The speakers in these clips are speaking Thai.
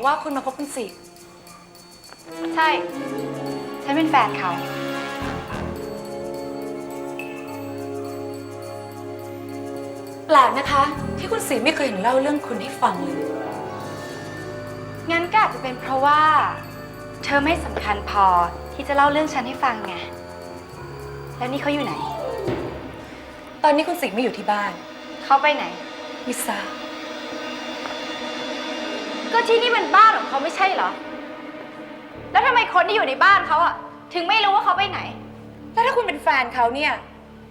ด็กบอกว่าคุณมาพบคุณสิใช่ ฉันเป็นแฟนเขา แปลกนะคะ ที่คุณสีไม่เคยเห็นเล่าเรื่องคุณให้ฟังเลย งั้นก็อาจจะเป็นเพราะว่า เธอไม่สำคัญพอที่จะเล่าเรื่องฉันให้ฟังไง แล้วนี่เขาอยู่ไหน ตอนนี้คุณสิไม่อยู่ที่บ้าน เขาไปไหนมิทราบ ก็ที่นี่มันบ้านของเขาไม่ใช่เหรอ แล้วทำไมคนที่อยู่ในบ้านเขาอะถึงไม่รู้ว่าเขาไปไหน แล้วถ้าคุณเป็นแฟนเขาเนี่ย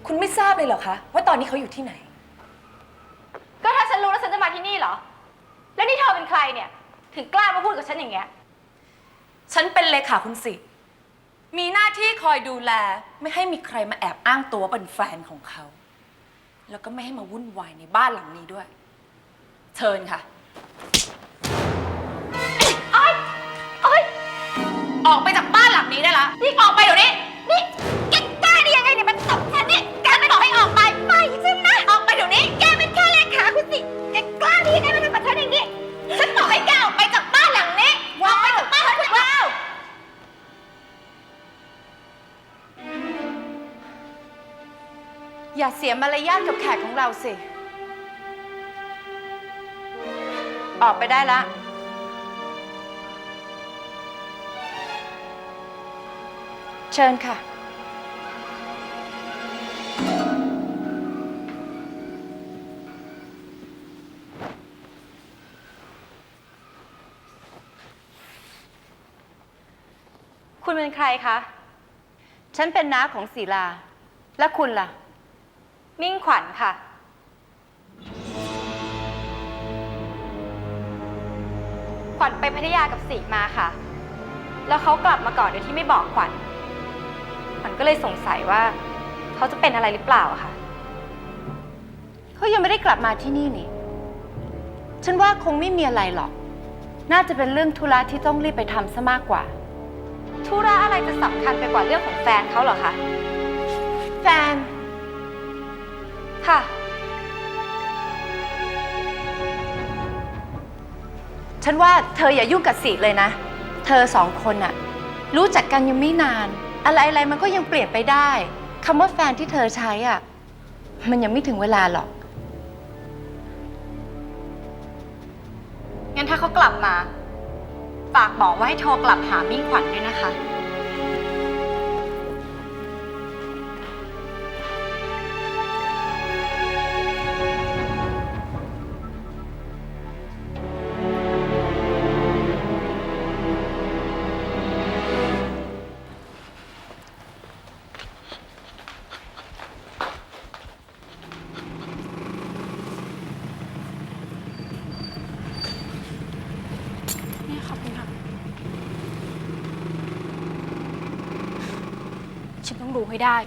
คุณไม่ทราบเลยเหรอคะ ว่าตอนนี้เขาอยู่ที่ไหน ก็ถ้าฉันรู้แล้วฉันจะมาที่นี่เหรอ แล้วนี่เธอเป็นใครเนี่ย ถึงกล้ามาพูดกับฉันอย่างเงี้ย ฉันเป็นเลขาคุณสิ มีหน้าที่คอยดูแล ไม่ให้มีใครมาแอบอ้างตัวเป็นแฟนของเขา แล้วก็ไม่ให้มาวุ่นวายในบ้านหลังนี้ด้วย เชิญค่ะ ออกไปจากบ้านหลังนี้ได้ละนี่ออกไปเดี๋ยวนี้ นี่แกกล้าได้ยังไงเนี่ยมันตบฉันเนี่ยแกไม่บอกให้ออกไป ไปฉันนะ ออกไปเดี๋ยวนี้ แกเป็นแค่เลขาคุณสิ แกกล้าได้ยังไงมาทำกับฉันอย่างนี้ ฉันบอกให้แกออกไปจากบ้านหลังนี้ออกไปจากบ้านฉันว้าว อย่าเสียมารยาทกับแขกของเราสิ ออกไปได้ละ เชิญค่ะ คุณเป็นใครคะ ฉันเป็นน้าของศิลา และคุณล่ะ มิ่งขวัญค่ะ ขวัญไปพัทยากับสีมาค่ะ แล้วเขากลับมาก่อนโดยที่ไม่บอกขวัญ ขวัญก็เลยสงสัยว่า เขาจะเป็นอะไรหรือเปล่าอะค่ะ เขายังไม่ได้กลับมาที่นี่นี่ ฉันว่าคงไม่มีอะไรหรอก น่าจะเป็นเรื่องธุระที่ต้องรีบไปทำซะมากกว่า ธุระอะไรจะสำคัญไปกว่าเรื่องของแฟนเขาเหรอคะ แฟน ค่ะ ฉันว่าเธออย่ายุ่งกับสิเลยนะ เธอสองคนน่ะรู้จักกันยังไม่นาน อะไรอะไรมันก็ยังเปลี่ยนไปได้คำว่าแฟนที่เธอใช้อะ มันยังไม่ถึงเวลาหรอก งั้นถ้าเขากลับมา ฝากบอกว่าให้โทรกลับหามิ่งขวัญด้วยนะคะ ให้ได้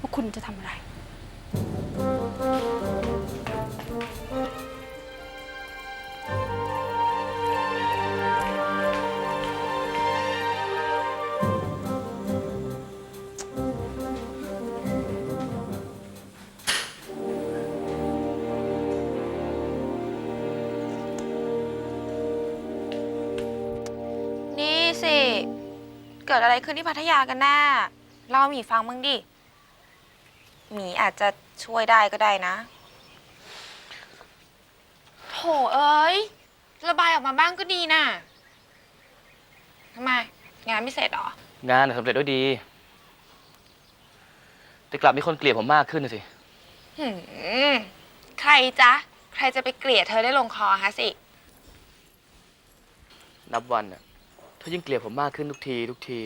ว่าคุณจะทำอะไร นี่สิ เกิดอะไรขึ้นที่พัทยากันแน่ เล่าให้หมีฟังมึงดิ หมีอาจจะช่วยได้ก็ได้นะ โถเอ้ย ระบายออกมาบ้างก็ดีน่ะทำไม งานไม่เสร็จเหรอ งานน่ะสำเร็จด้วยดี แต่กลับมีคนเกลียดผมมากขึ้นน่ะสิ หืม ใครจ๊ะ ใครจะไปเกลียดเธอได้ลงคอฮะสิ นับวันน่ะเธอยิ่งเกลียดผมมากขึ้นทุกที ทุกที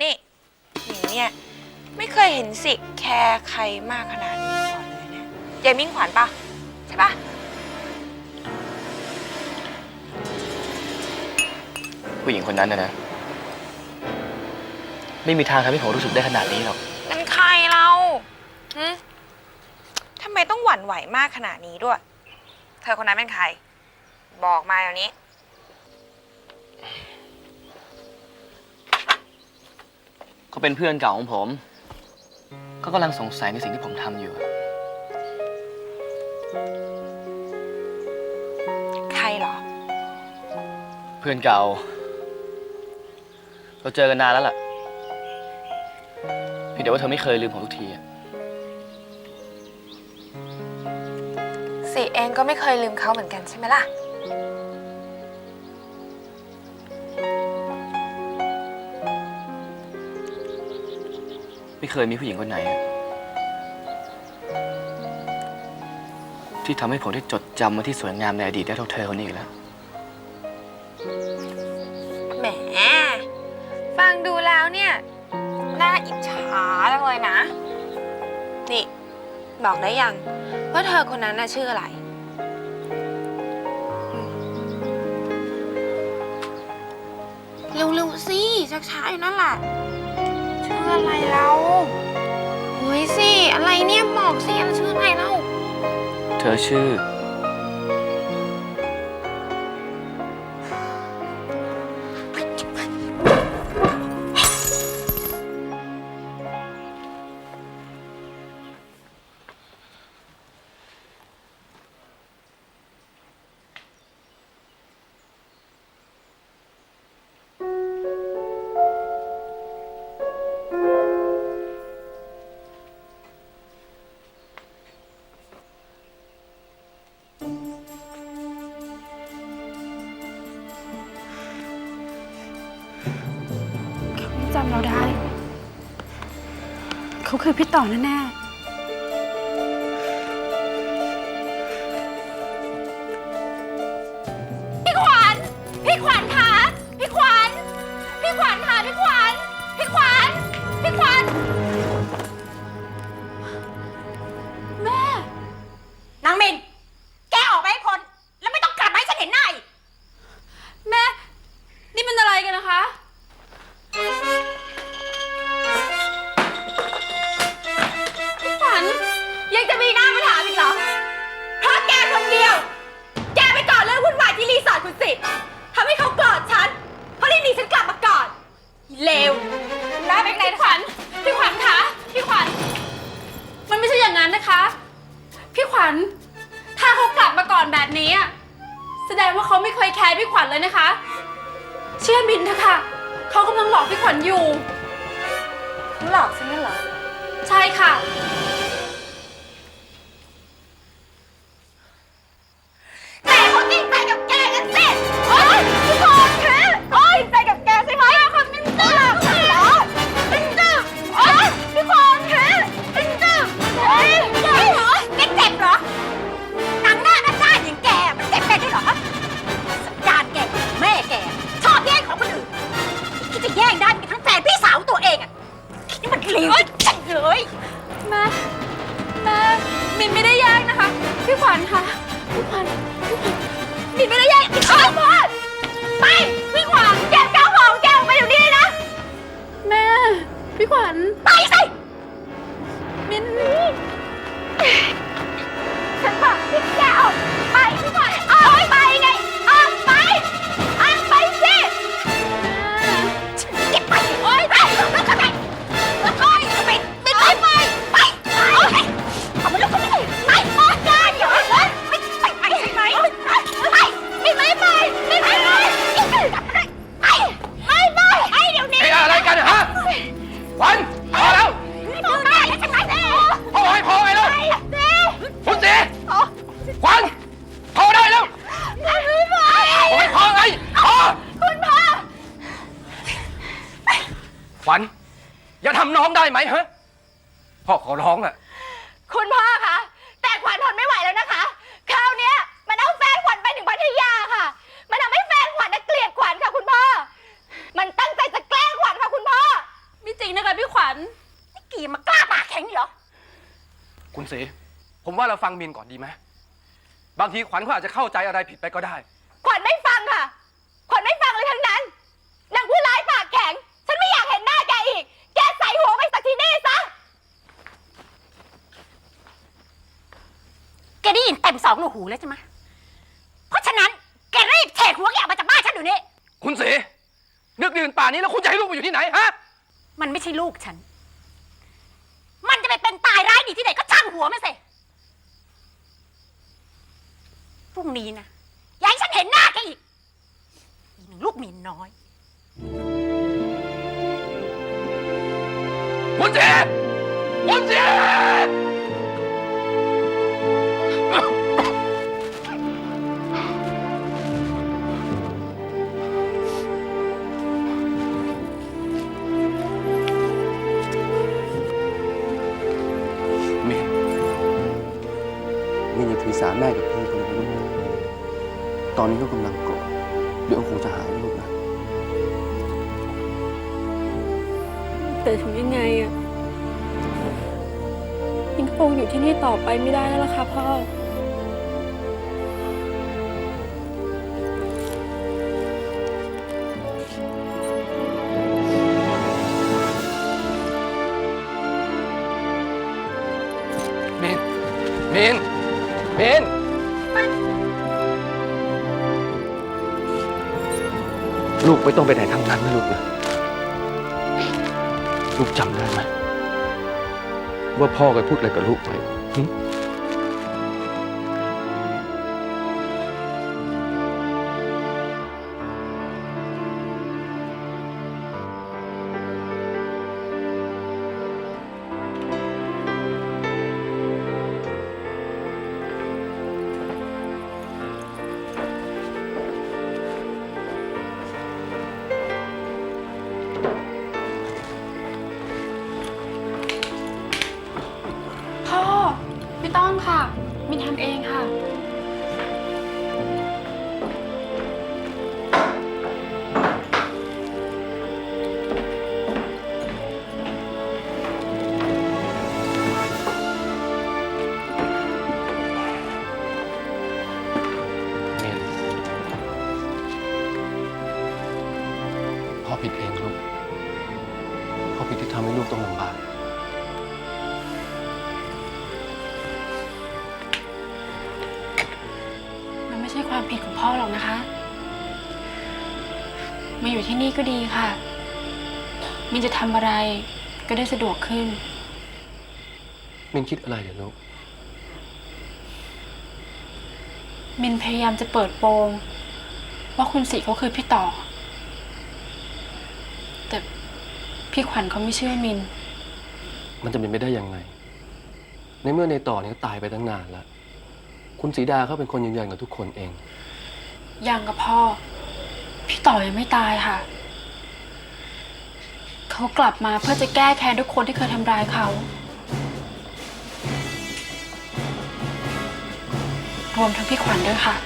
นี่หมี เนี่ยไม่เคยเห็นสิแคร์ใครมากขนาดนี้มาก่อนเลยเนี่ยยายมิ่งขวัญปะใช่ปะผู้หญิงคนนั้นนะนะ ไม่มีทางทำให้ผมรู้สึกได้ขนาดนี้หรอกนั่นใครเราหึทำไมต้องหวั่นไหวมากขนาดนี้ด้วย เธอคนนั้นเป็นใคร บอกมาเดี๋ยวนี้ เขาเป็นเพื่อนเก่าของผมเขากำลังสงสัยในสิ่งที่ผมทำอยู่ใครเหรอพื่อนเก่า เราเจอกันนานแล้วล่ะเพี่แต่ว่าเธอไม่เคยลืมผมทุกทีอะสิเองก็ไม่เคยลืมเขาเหมือนกันใช่ไหมล่ะ ไม่เคยมีผู้หญิงคนไหนอะที่ทำให้ผมได้จดจำวันที่สวยงามในอดีตได้เท่าเธอคนนี้อีกแล้ว แหม ฟังดูแล้วเนี่ย น่าอิจฉาจังเลยนะ นี่ บอกได้ยัง ว่าเธอคนนั้นน่ะชื่ออะไร เร็วๆสิชักช้าอยู่นั่นแหละชื่ ออะไรเราเฮ้ยสิ อะไรเนี่ยบอกสิอันชื่ออะไรเล่าเธอชื่อำเราได้ เขาคือพี่ต่อแน่พี่ เลวน้าเป็นไงพี่ขวัญพี่ขวัญคะพี่ขวัญมันไม่ใช่อย่างนั้นนะคะ พี่ขวัญถ้าเขากลับมาก่อนแบบนี้อะแสดงว่าเขาไม่เคยแคร์พี่ขวัญเลยนะคะ เชื่อมินเถอะค่ะเขากำลังหลอกพี่ขวัญอยู่ หลอกฉันนั่นเหรอ ใช่ค่ะ เลวจังเลยแม่แม่มินไม่ได้แย่งนะคะ พี่ขวัญคะพี่ขวัญพี่ขวัญมินไม่ได้แย่งไอ้ข้าวโพดไปพี่ขวางแกเจ้าของแกออกไปเดี๋ยวนี้เลยนะ แม่ พี่ขวัญไปสิมินฉัน ขวัญพอได้แล้วไม่ไหวพอให้พอไงพอคุณพ่อขวัญอย่าทำน้องได้ไหมฮะพ่อขอร้องอะคุณพ่อคะแต่ขวัญทนไม่ไหวแล้วนะคะ คราวเนี้ยมันเอาแฟนขวัญไปถึงพัทยาค่ะ มันทำให้แฟนขวัญน่ะเกลียดขวัญค่ะ คุณพ่อ มันตั้งใจจะแกล้งขวัญค่ะคุณพ่อไม่จริงนะคะพี่ขวัญนี่กี่มากล้าปากแข็งเหรอคุณสีผมว่าเราฟังมินก่อนดีไหม บางทีขวัญเขาอาจจะเข้าใจอะไรผิดไปก็ได้ ขวัญไม่ฟังค่ะ ขวัญไม่ฟังเลยทั้งนั้น นางผู้ร้ายปากแข็ง ฉันไม่อยากเห็นหน้าแกอีก แกใส่หัวไปสักทีนี่ซะ แกได้ยินเต็มสองลูกหูแล้วใช่ไหมเพราะฉะนั้นแกรีบเฉกหัวแกออกมาจากบ้านฉันเดี๋ยวนี้ คุณสีนึกดื่นป่านนี้แล้วคุณจะให้ลูกไปอยู่ที่ไหนฮะ มันไม่ใช่ลูกฉัน มันจะไปเป็นตายร้ายดีที่ไหนก็ช่างหัวมันสิ พรุ่งนี้นะอย่าให้ฉันเห็นหน้าแกอีก อีเมงลูกหมีน้อย คุณสีคุณสีเมนเมนอย่าถือสาแม่กับ ตอนนี้ก็กำลังโกรธเดี๋ยวคงจะหายลูกนะ แต่ถึงยังไงอะยิงก็คงอยู่ที่นี่ต่อไปไม่ได้แล้วล่ะค่ะพ่อ ต้องไปไหนทั้งนั้นนะลูกนะลูกจำได้ไหมว่าพ่อเคยพูดอะไรกับลูกไว้ ที่นี่ก็ดีค่ะ มินจะทำอะไรก็ได้สะดวกขึ้นเมนคิดอะไรเดี๋ยวลูก มินพยายามจะเปิดโปง ว่าคุณสีเขาคือพี่ต่อ แต่พี่ขวัญเขาไม่เชื่อมิน มันจะเป็นไปได้ยังไง ในเมื่อในต่อเนี่ยตายไปตั้งนานแล้ว คุณสีดาเขาเป็นคนยืนยันกับทุกคนเอง ยังกับพ่อ พี่ต่อยังไม่ตายค่ะ เขากลับมาเพื่อจะแก้แค้นทุกคนที่เคยทำร้ายเขารวมทั้งพี่ขวัญด้วยค่ะ